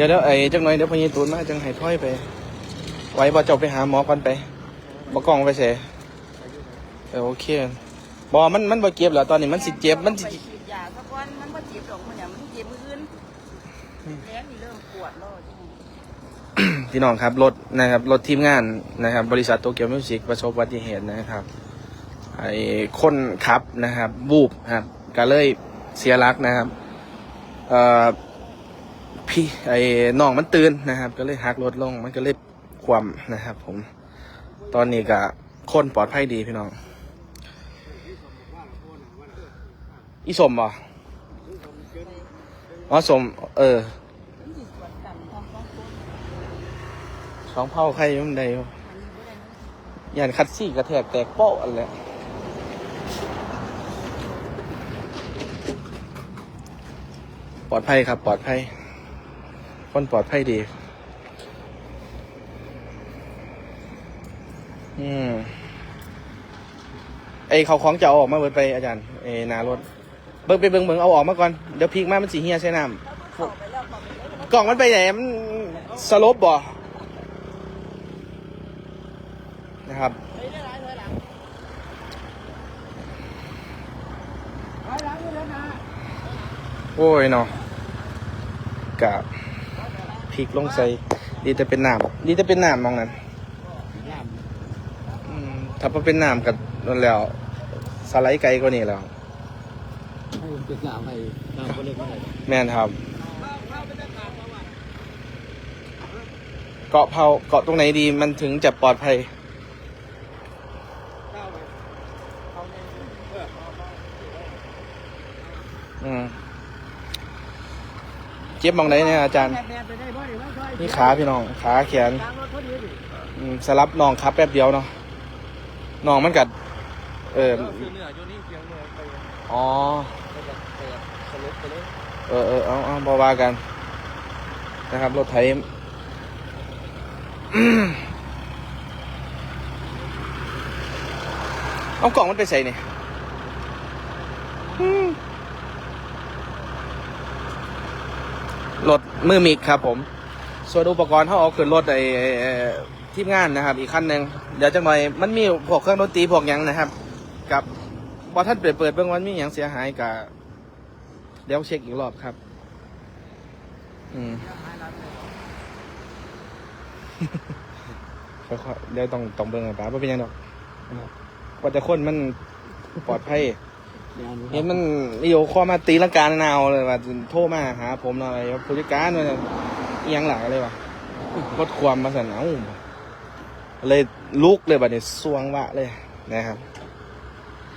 ดี๋ยวเดี๋ยวไอ้จังหน่อยเดี๋ยวพญตูนมาจังให้ถ้อยไป ไว้บ่เจ้าไปหาหมอก่อนไปบ่กล้องไปเสเออโอเคบ่มันมันบ่เจ็บแล้วตอนนี้มันสิเจ็บมันสิไปฉีดยาสักวันมันบ่เจ็บดอกมันอย่างมันเจ็บมืออื่นแผลนี่เริ่มปวดแล้วจังพี่น้องครับรถนะครับรถทีมงานนะครับ บริษัทโตเกียวมิวสิกประสบอุบัติเหตุนะครับไอ้คนขับนะครับบูบครับก็เลยเสียหลักนะครับเอ่อ พี่ไอ้น้องมันตื่นนะครับ ก็เลยหักรถลง มันก็เลยคว่ำนะครับ ผม ตอนนี้ก็คนปลอดภัยดีพี่น้อง อีสมบ่อ๋อสม เออสองเผาใครยุ่งใดอยู่อันนี้บ่ได้นะยันคัดซี่กระแทกแตกโป๊ะอันแหละปลอดภัยครับ ปลอดภัย คนปลอดภัยดี อืมไอเขาของจะเอาออกมาเบิดไปอาจารย์เอนารถ เบิ่งไปเบิ่งเบิงเอาออกมาก่อน เดี๋ยวพีกมามันสีเฮียใส่น้ำกล่องมันไปไหนมันสลบบ่นะครับโอ้ยเนาะกะ พริกลงใส่ดีแต่เป็นน้ำดีแต่เป็นน้ำมองนั้นอืมถ้าเป็นน้ำกับนั่นแล้วสไลด์ไกลกว่านี้แล้วไม่ได้แม่นครับ เกาะเผาเกาะตรงไหนดีมันถึงจะปลอดภัยเจ็บมองไหนเนี่ยอาจารย์ นี่ขาพี่น้อง ขาแขนทางรถพอดีดิอืมสลับน้องครับแป๊บเดียวเนาะน้องมันกัด เออคือเนื้ออยู่นี่เพียงเนื้อไปอ๋อไปแบบไปแบบสลบไปเลยเออเออเอาเอาบอว่ากัน นะครับ รถไถอืมเอากล่องมันไปใส่นี่อืมรถมือมิกครับผม ส่วนอุปกรณ์เขาเอาขึ้นรถไอ้ทีมงานนะครับ อีกคันหนึ่งเดี๋ยวจังหน่อยมันมีพวกเครื่องดนตรีพวกยังนะครับ กับบอท่านเปิดเปิดเบื้องวันมีอย่างเสียหายกับเดี๋ยวเช็คอีกรอบครับ อืมค่อยๆเดี๋ยวต้องต้องเบิ่งกันป้าว่าเป็นยังดอกว่าจะคนมันปลอดภัยเห็นมันโยข้อมาตีลังกาหนาวเลยว่าโทรมาหาผมหน่อยผู้จัดการว่าเอียงหลังเลยว่ะลดความมาสั่นเอาเลยลุกเลยบัดนี้สวงวะเลยนะครับ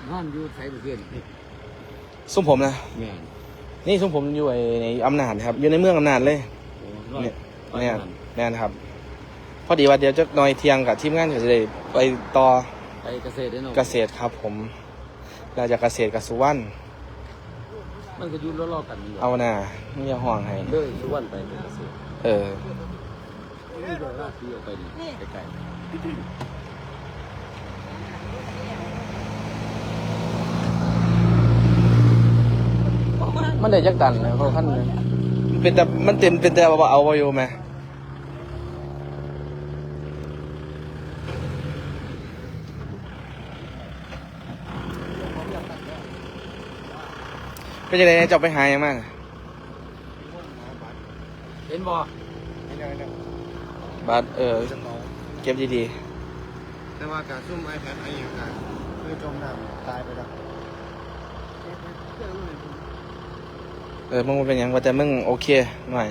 บ้านอยู่ไทยเพื่อนซุ้มผมนะแม่นนี่ซุ้มผมอยู่ไอ้ในอำนาจครับ อยู่ในเมืองอำนาจเลยร้อยเนี่ยร้อยเนี่ยพันแน่นะครับ พอดีว่าเดี๋ยวจะหน่อยเที่ยงกับทีมงานก็จะได้ไปต่อไปเกษตรได้เนาะเกษตรครับ ผมเราจะเกษตรกับสุวรรณมันก็อยู่รอบๆกันอยู่เอาหน่าไม่อย่าห่วงให้เลยสุวรรณไปเป็นเกษตร เออมันได้จักตันนะเพราะท่านเนี่ยมันเป็นแต่มันเต็มเป็นแต่ว่าเอาไว้อยู่ไหมเป็นยังไงจะไปหายังมาก ๆเห็นบ่บัตรเออ จะเมาเก็บดีแต่ว่าการซุ่มไอแพดไออย่างกันคือจมน้ำตายไปแล้วๆ เออ มึงบ่เป็นหยังว่าแต่มึงโอเคหน่อย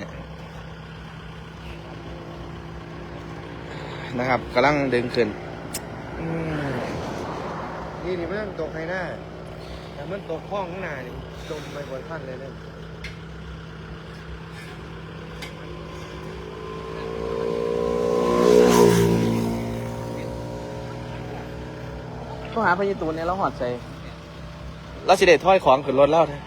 นะครับกำลังดึงขึ้นอืมนี่นี่มันตกในหน้าแต่มันตกข้องข้างหน้านี่จมไปบนขั้นเลยเนี่ย ก็หา พญาตูนเนี่ยแล้วหอดใส่แล้วสิเดถ้อยของขึ้นรถแล้วนะ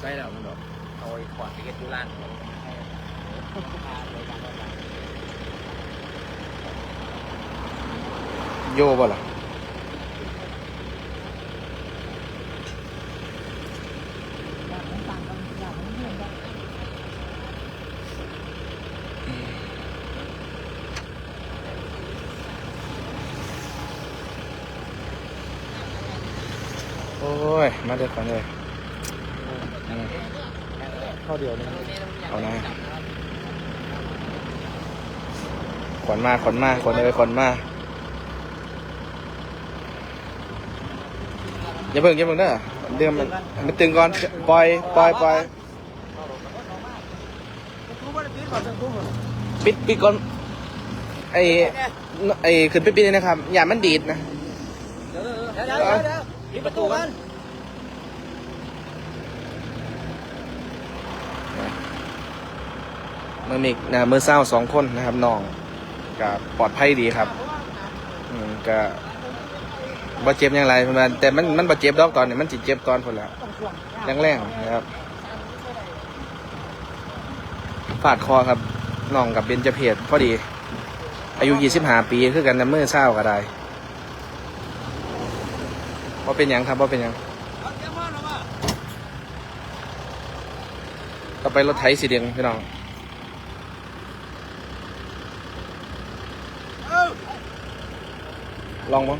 ใช่แล้วมันแบบเอาไอ้ขวดไปเก็บที่ร้านโย่บ่ล่ะ โอ้ย มาเด็ดกันเลยอืมเข้าเดียวนะเอานะขนมาขนมาขนเลยขนมาอย่าเพิ่งอย่าเพิ่งเด้อเดือมมันมันตึงก่อนปล่อยปล่อยปล่อยปิดปิดก่อนไอ้ไอ้ขึ้นไปปิดเลยนะครับอย่ามันดีดนะเดี๋ยวเดี๋ยวเดี๋ยวปิดประตูกัน มือมิกนะมือเศร้าสองคนนะครับน้องกับปลอดภัยดีครับอืมก็บาเจ็บอยังไรประมาณแต่มันมันบาเจ็บดอกตอนนี้มันจิเจ็บตอนคนละแรงๆนะครับฟาดคอครับน้องกับเบนจเพศพอดี อายุยี่สิบห้าปีคือกันนะมือเศร้าก็ได้ว่าเป็นหยังครับว่าเป็นหยัง ต่อไปรถไถสีแดงพี่น้อง ลองบ้ง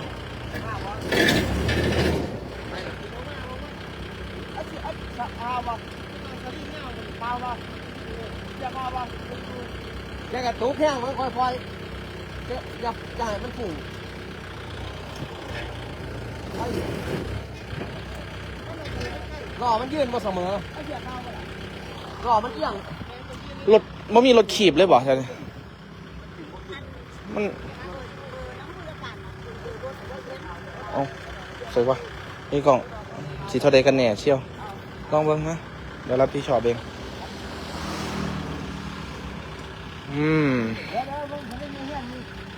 อย่ากระตุกแห้งมันค่อยๆอย่าอย่าให้มันฝุ่งล้อมันยื่นมาเสมอล้อมันเอียงรถมันมีรถขีบเลยบ่ใช่ไหมมัน เอาสวยปะนี่กล่องสีเท่าใดกันแน่เชียวลองเบิ้งนะเดี๋ยวรับพี่ชอบเองอืม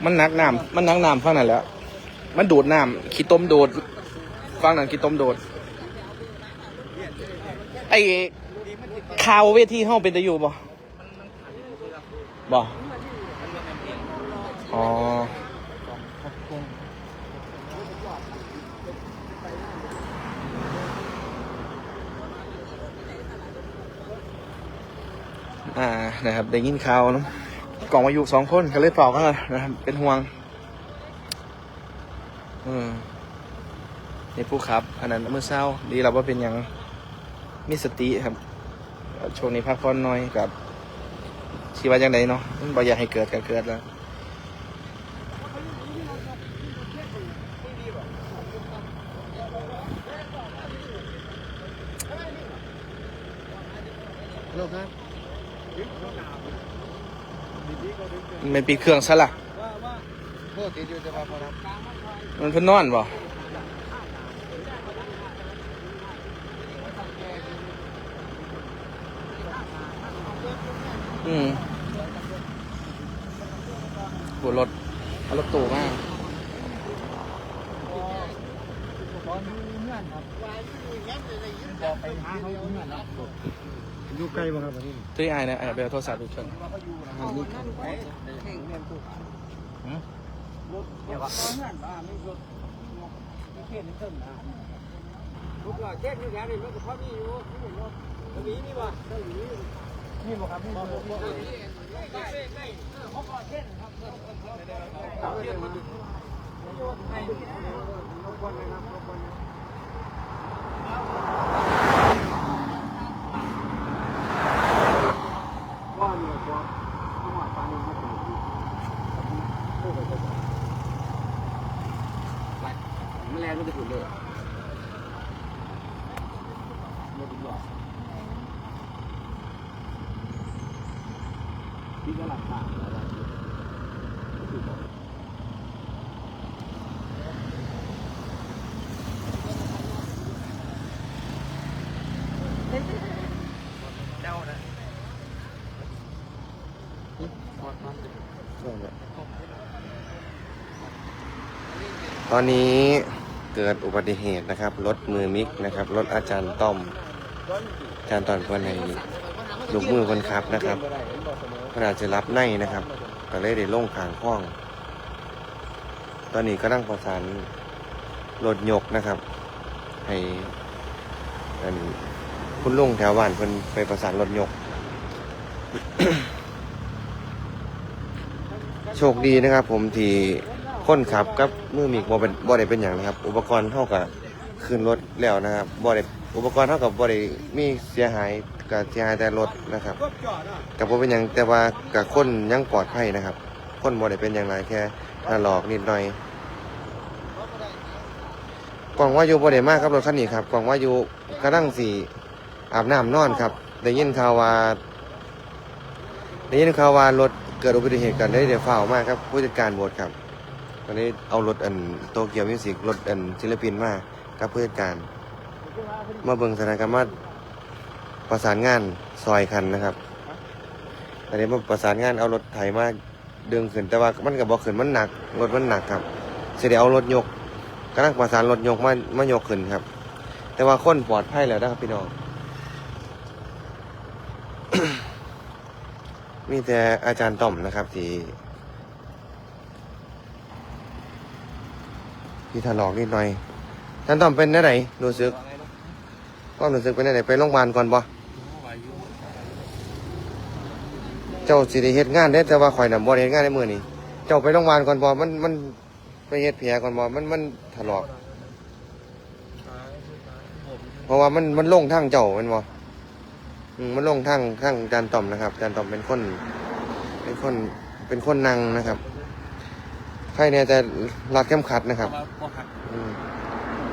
มันนักน้ำมันนักน้ำฟังนั่นแหล้วมันดูดน้ำขี้ต้มดูดฟังนั่นขี้ต้มดูดไอ้คาวเวทีห้องเป็นตะอยู่บ่บ่อ๋อ อ่านะครับได้ยินข่าวนะกล่องมาอยู่สองคนก็เลยเป่ากันเลยนะครับเป็นห่วงอืมนี่ผู้ครับอันนั้นเมื่อเช้าดีเราว่าเป็นยังมีสติครับช่วงนี้พักผ่อนน่อยกับชีว่าจังไดเนาะบ่อยากให้เกิดก็เกิดแล้วโลกนะมันปิดเครื่องซะละโทษติดอยู่จะมาพอนะมันเพิ่นนอนบ่อืมหัวรถเอารถตู้มาอ ยู่ใกล้บ่ครับวันนี้ตุ้ยอายนะไอ้ไปเอาโทรศัพท์ดูชนลูกหล่อเช็ดอยู่แถวนี้มันก็พอมีอยู่ตรงนี้นี่บ่นี่บ่ครับนี่บ่มันแรงมันจะถูกเลย พี่ก็หลับตาแล้วตอนนี้เกิดอุบัติเหตุนะครับ รถมือมิกนะครับ รถอาจารย์ต้อม อาจารย์ตอนคนในลูกมือคนขับนะครับขนาดจะรับในนะครับก็เลยได้ลงขางข้อง ตอนนี้ก็ตั้งประสานรถยกนะครับ ให้คุณลุงแถวบ้านเพิ่นไปประสานรถยก โชคดีนะครับ ผมที่คนขับกับมือมีกบ่เป็นบ่ได้เป็นอย่างนะครับ อุปกรณ์เท่ากับขึ้นรถแล้วนะครับบ่ได้ อุปกรณ์เท่ากับบ่ได้มีเสียหายกับเสียหายแต่รถนะครับกับบ่เป็นหยังแต่ว่ากับคนยังปลอดภัยนะครับ คนบ่ได้เป็นอย่างไรแค่ถลอกนิดหน่อยกล่องว่าอยู่บ่ได้มากครับรถคันนี้ครับกล่องว่าอยู่กำลังสีอาบน้ำนอนครับได้ยินข่าวว่าได้ยินข่าวว่ารถเกิดอุบัติเหตุกันได้เดี๋ยวฝ่ามากครับผู้จัดการบทครับตอนนี้เอารถอันโตเกียวมิวสิกรถอันศิลปินมากับผู้จัดการ มาเบิ่งสถานการณ์มาประสานงานซอยคันนะครับตอนนี้มาประสานงานเอารถไถมาดึงขึ้นแต่ว่ามันกับบอกขึ้นมันหนักรถมันหนักครับเสียเดี๋ยวเอารถยกกำลังประสานรถยกมามายกขึ้นครับ แต่ว่าคนปลอดภัยแล้วนะครับพี่น้องมีแต่อาจารย์ต่อมนะครับที่ที่ถลอกนิดหน่อยอาจารย์ต่อมเป็นได้ไหนรู้สึก ความรู้สึกเป็นยังไงไปโรงพยาบาลก่อนบ่เจ้าสิได้เฮ็ดงานเด้แต่ว่าข่อยน่ะบ่ได้เฮ็ดงานในมื้อนี้ เจ้าไปโรงพยาบาลก่อนบ่มันมันไปเฮ็ดแผลก่อนบ่มันมันถลอก เพราะว่ามันมันลงทางเจ้าแม่นบ่อืมมันลงทางทางอาจารย์ต่อมนะครับอาจารย์ต่อมเป็นคน เป็นคนเป็นคนนั่งนะครับ ใครเนี่ยจะรัดเข้มขัดนะครับ อืม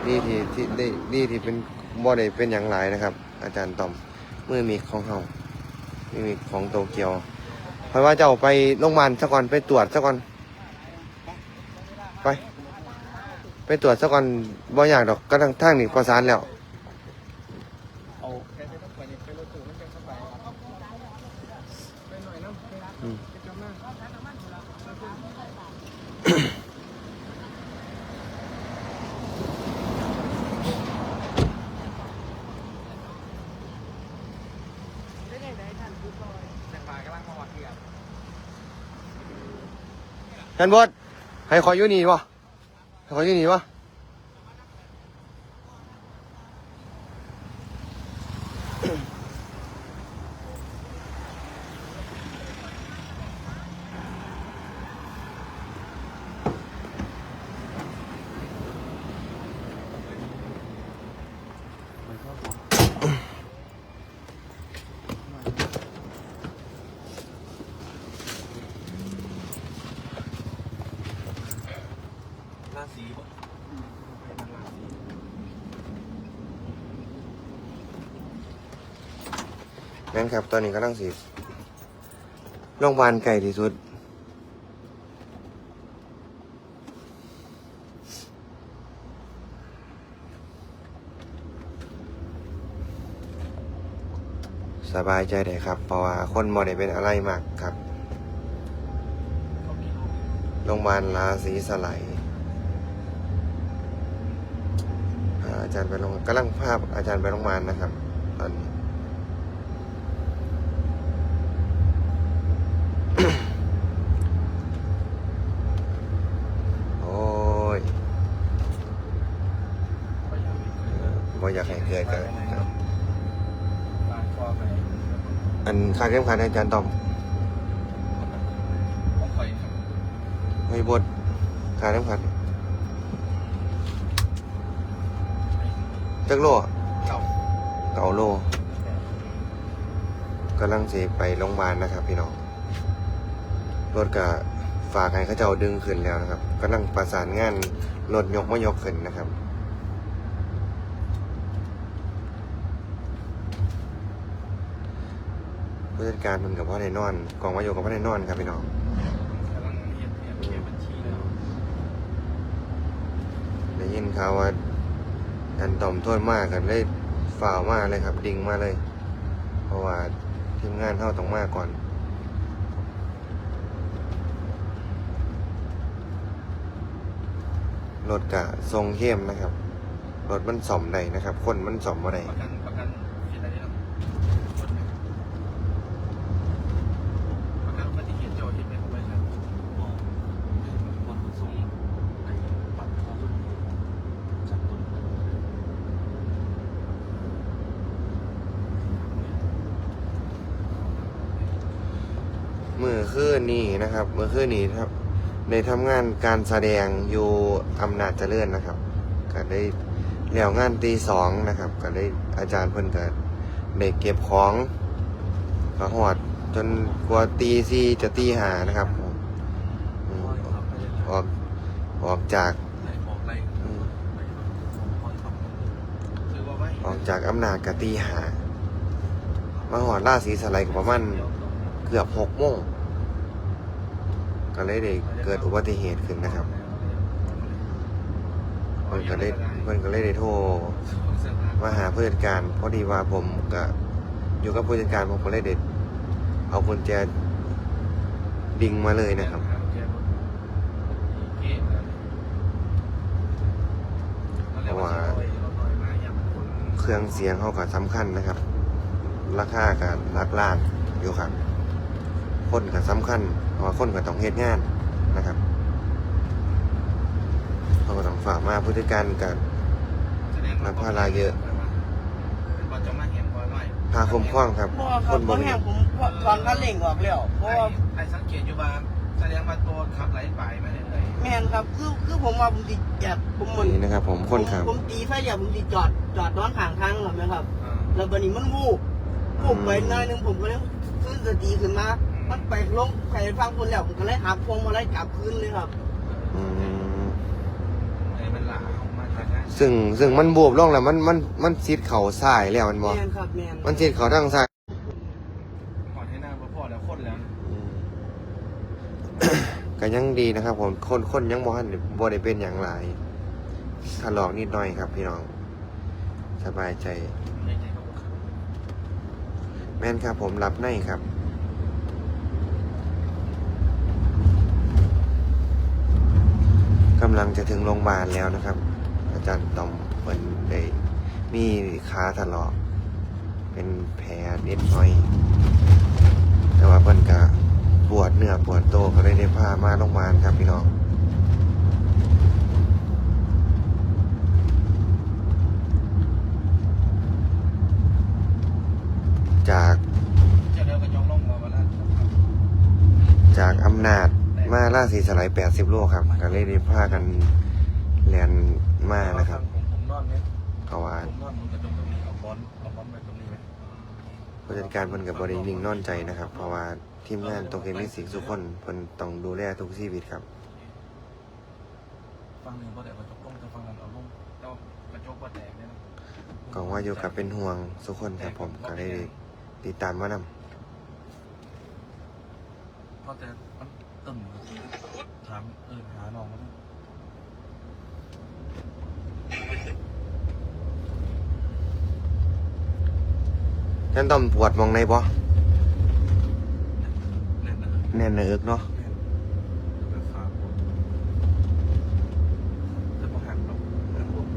ดีที่ที่ได้ดีที่เป็น บ่ได้เป็นอย่างไรนะครับ อาจารย์ตอมมือมีของเฮาม,มีของโตเกียวเพราะว่าจะเอาไปโรงพยาบาลซะก่อนไปตรวจซะก่อนไป ไปตรวจซะก่อนบ่อยากดอกก็ทางทางนี่ประสานแล้ว เอาแค่ต้องไปไปรถตู้มันจะเข้าไปไปหน่อยน้ำไปรับ อืม ไปกลับมา ท่านบดให้คอยอยู่นี่วะให้คอยอยู่นี่วะ นั่นครับตอนนี้กำลังสิโรงพยาบาลไกลที่สุด สบายใจได้ครับ เพราะว่าคนบ่ได้เป็นอะไรมากครับโรงพยาบาลราศีสไลยอาจารย์ไปโรงกำลังภาพอาจารย์ไปโรงพยาบาลนะครับ ตอนนี้ โอ้ย บ่อยากให้เกิดกันครับปาดคอไปอันคาดเข้มขัดให้อาจารย์ตอมของคอยครับไม่บดคาดเข้มขัดจักโลอะเก่าเก่าโลกำลังสิไปโรงพยาบาลนะครับ พี่น้องรถก็ฝากให้เขาเจ้าดึงขึ้นแล้วนะครับกำลังประสานงานรถยกมายกขึ้นนะครับ ผู้จัดการมันกับพ่อในนอนกองวายโยกับพ่อในนอนครับพี่น้องกำลังเรียนเรียนเรียนบัญชีแล้วได้ยินข่าวว่าอันต่อมโทษมากกันเลยฝ่าวมากเลยครับ ดิ่งมาเลย เพราะว่าทีมงานเท่าต้องมากก่อนรถกะทรงเข้มนะครับรถมันสอมได้นะครับ คนมันสอมอะไรประกันประกันเห็นอะไรแล้วประกันอุบัติเหตุเจ้าเห็นไหมครับไว้ครับบอกคนส่งไอ้บัตรเข้าจากต้น มือ คืนนี้นะครับมือคืนนี้ครับในทำงานการแสดงอยู่อำนาจเจริญนะครับ ก็ได้แล้วงานตีสองนะครับ ก็ได้อาจารย์เพิ่นก็ได้เก็บของก็หอด จนกว่าตีสี่จะตีหานะครับผมอืมคอยขับไปเลยออกออกจากไล่บอกไล่อืมคอยขับคือว่าไม่ออกจากอำนาจกะตีหามาหอดล่าสีสไลด์ก็ประมาณเกือบหกโมง ก็เลยได้เกิดอุบัติเหตุขึ้นนะครับเพิ่นก็เลยเพิ่นก็เลยได้โทรมาหาผู้จัดการพอดีว่าผมก็อยู่กับผู้จัดการผมก็เลยเด็ดเอากุญแจดิงมาเลยนะครับ เพราะว่าเครื่องเสียงเขาก็สำคัญนะครับ ราคากับลักล้านอยู่ครับคนก็สำคัญ ราะว่าคนก็ต้องเฮ็ดงานนะครับเขาก็ต้องฝากมาผู้จัดการกับรับภาระเยอะพาคมคล้องครับพ่อคครับนเพบ่ราะมีแม่ผมถอนคันเร่งออกแล้วเพราะว่าไอ้สังเกตอยู่ว่าแสดงว่าตัวขับไหลไปไม่ได้เลยแม่นครับคือคือผมว่าผมติแอบผมเหมือนนี่นะครับ ผมคนขับผมผมตีไฟอย่าผมติจอดจอดนอนข้างทางหรอไหมครับแล้วบันนี้มันวูบวูบไปหน้อยหนึงผมก็เลยขึ้นสติขึ้นมา มันไปลงไปฟังคนแล้วผมก็เลยหักพวงมาลัยกลับคืนเลยครับอืมไอ้มันหลาออกมาทางนั้นซึ่งซึ่งมันบวบลงแล้วมันมันมันซิดเข่าซ้ายแล้วมันบอแม่นครับแม่นมันซิดเข่าทางซ้ายก่อนให้หน้าพอแล้วคนแล้วอืม ก็ยังดีนะครับ ผมคนคนยังบ่ทันได้บ่ได้เป็นอย่างไรถลอกนิดหน่อยครับ พี่น้อง สบายใจ ในใจเขาบอก แม่นครับผมรับในครับ กำลังจะถึงโรงพยาบาลแล้วนะครับ อาจารย์ตอมเพิ่นได้มีขาถลอกเป็นแผลนิดหน่อย แต่ว่าเพิ่นก็ปวดเนื้อปวดโตวก็เลยได้พามาโรงพยาบาลครับพี่น้อง จาก จะเดินกันยองลงมาวันนั้น จากอำนาจมาล่าสีสไลด์80โลครับก็เลยได้พากันเรียนมานะครับผมผมนอนเนี่ยเพราะว่าผมนอนผมจะตรงตรงนี้เอาบอลเอาบอลไปตรงนี้ไหมผู้จัดการเพิ่นกับบรินิ่งนอนใจนะครับ เพราะว่าทีมงานตกเกมมิสิกทุกคนเพิ่นต้องดูแลทุกชีวิตครับฟังหนึ่งพอแต่กระจกลงจะฟังกันเอาลงเจ้ากระจกว่าแตกเนี่ยนะก็ว่าอยู่กับเป็นห่วงทุกคนครับผมก็ได้ติดตามมานำพอแต่มัน ตึมถามเออหาน้องมันท่านต้องปวดมองในบ่เล่นนะแน่นในเอิกเนาะเล่นแล้วขาปวดจะมาหักหรอกแล้วปวด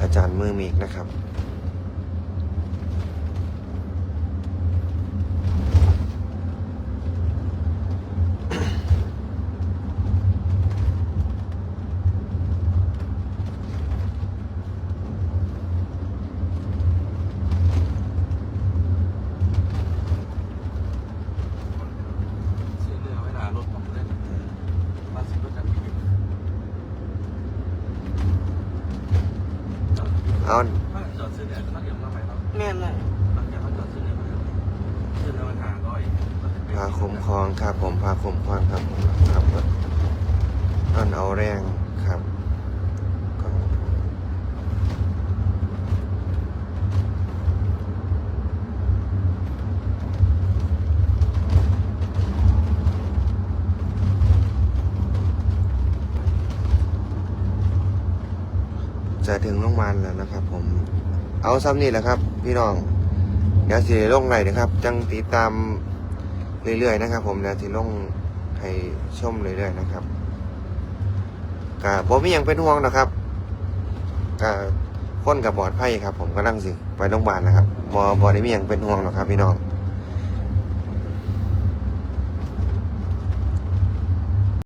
อาจารย์มือมีกนะครับ ซื้อเรือไว้หลารถผมเล่นมาซื้อรถจักรยาน เอาถ้าจอดซื้อเนี่ยนักเรียนมาใหม่เนาะแม่นเลยนักเรียนเขาจอดซื้อเนี่ยมาซื้อเนี่ยมันหาร้อยพาคุ้มครองครับผมพาคุ้มครองครับผมครับอันเอาแรงครับก็จะถึงโรงพยานแล้วนะครับ ผม เอาซ้ำนี่แหละครับ พี่น้องเดี๋ยวสีลงไหนนะครับ จังติดตามเรื่อยๆนะครับ ผมเดี๋ยวสีลงให้ชมเรื่อยๆนะครับกะผมมีหยังเป็นห่วงนะครับกะคนกับบอดไพ่ครับ ผมก็นั่งสิไปโรงพยาบาลนะครับบอบอได้มียังเป็นห่วงหรอกครับ พี่น้อง